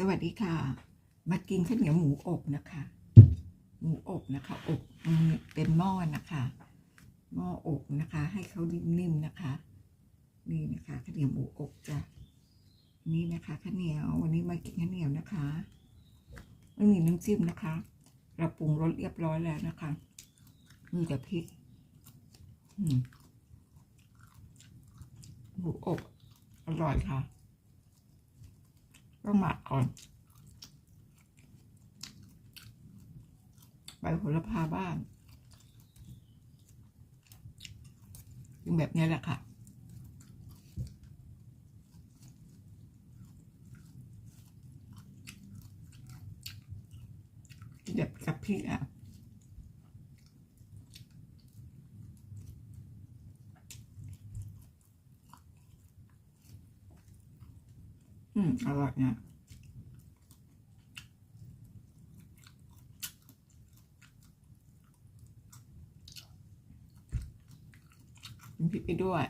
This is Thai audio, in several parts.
สวัสดีค่ะ มากินข้าวเหนียวหมูอบนะคะ หมูอบนะคะ อบเป็นหม้อนะคะ หม้ออบนะคะ ให้เขานิ่มๆนะคะ นี่นะคะข้าวเหนียวหมูอบจ้ะนี่นะคะข้าวเหนียววันนี้มากินข้าวเหนียวนะคะไม่มีน้ำจิ้มนะคะ เราปรุงรสเรียบร้อยแล้วนะคะมีแต่พริกหมูอบอร่อยค่ะ ต้องหมักก่อนใบโหระพาบ้านกินแบบนี้แหละค่ะกินแบบกับพริกอะ อืมอร่อยเนะกินพริกไปด้วย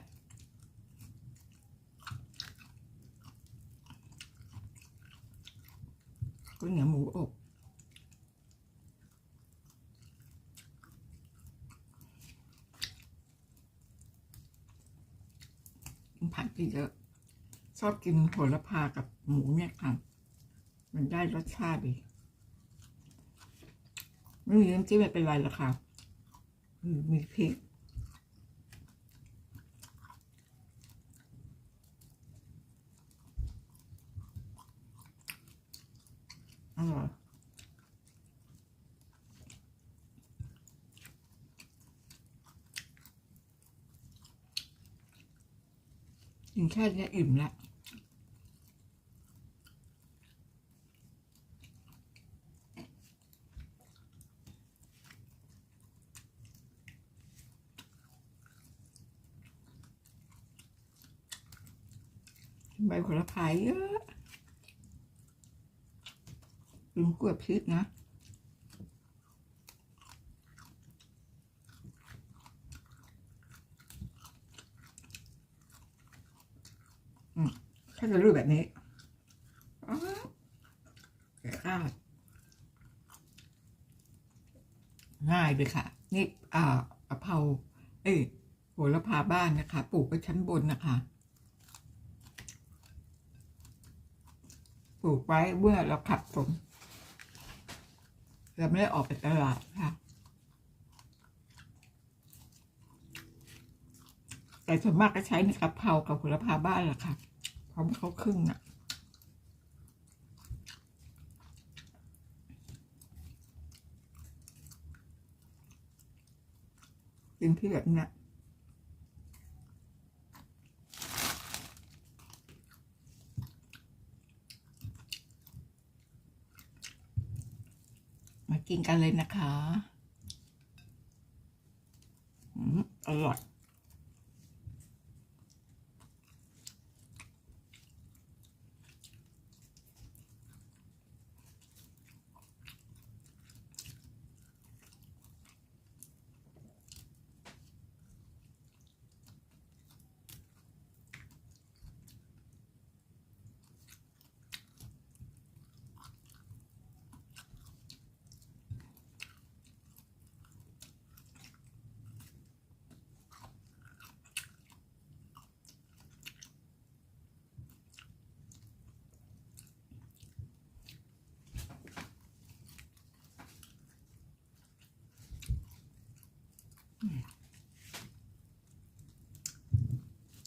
ก็เนียวหมูอบกินผักเยอะ ชอบกินโหระพากับหมูเนี่ยค่ะ มันได้รสชาติดี ไม่มีน้ำจิ้มไม่เป็นไรหรอกค่ะมมีพริกอร่อยกินแค่นี้อิ่มแล้ว ใบโหระพาเยอะลืมกล้วยพริกนะอืมถ้าจะรูปแบบนี้อ๋อแกะข้าวง่ายเลยค่ะ นี่อ่ากะเพรา เอ้ยโหระพาบ้านนะคะ ปลูกไว้ชั้นบนนะคะ ปลูกไว้เมื่อเราขัดฝนเราไม่ได้ออกไปตลาดค่ะแต่ส่วนมากก็ใช้ในกะเพรากับผลพาบ้านแหละค่ะเพราะมันเขาครึ่งน่ะเป็นที่แบบเนี้ย กินกันเลยนะคะอืมอร่อย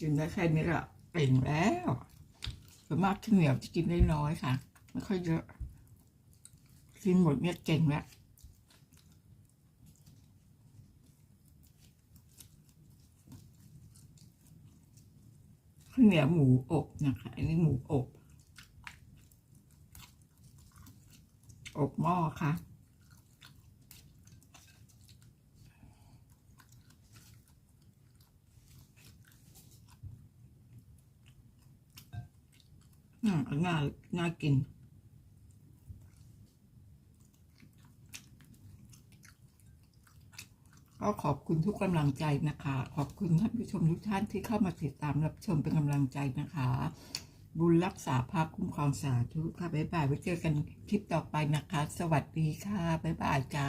กินได้แค่นี้ก็เป่งแล้วส่วนมากที่เหนียวจะกินได้น้อยค่ะ ไม่ค่อยเยอะกินหมดเนี่ยเก่งแล้วข้าวเหนียวหมูอบนะคะ อันนี้หมูอบ อบหม้อค่ะ อืมน่าน่ากิน ก็ขอบคุณทุกกำลังใจนะคะ ขอบคุณท่านผู้ชมทุกท่านที่เข้ามาติดตามรับชมเป็นกำลังใจนะคะ บุญรักษาพาคุ้มครองสาธุค่ะ บ๊ายบาย ไว้เจอกันคลิปต่อไปนะคะ สวัสดีค่ะ บ๊ายบายจ้า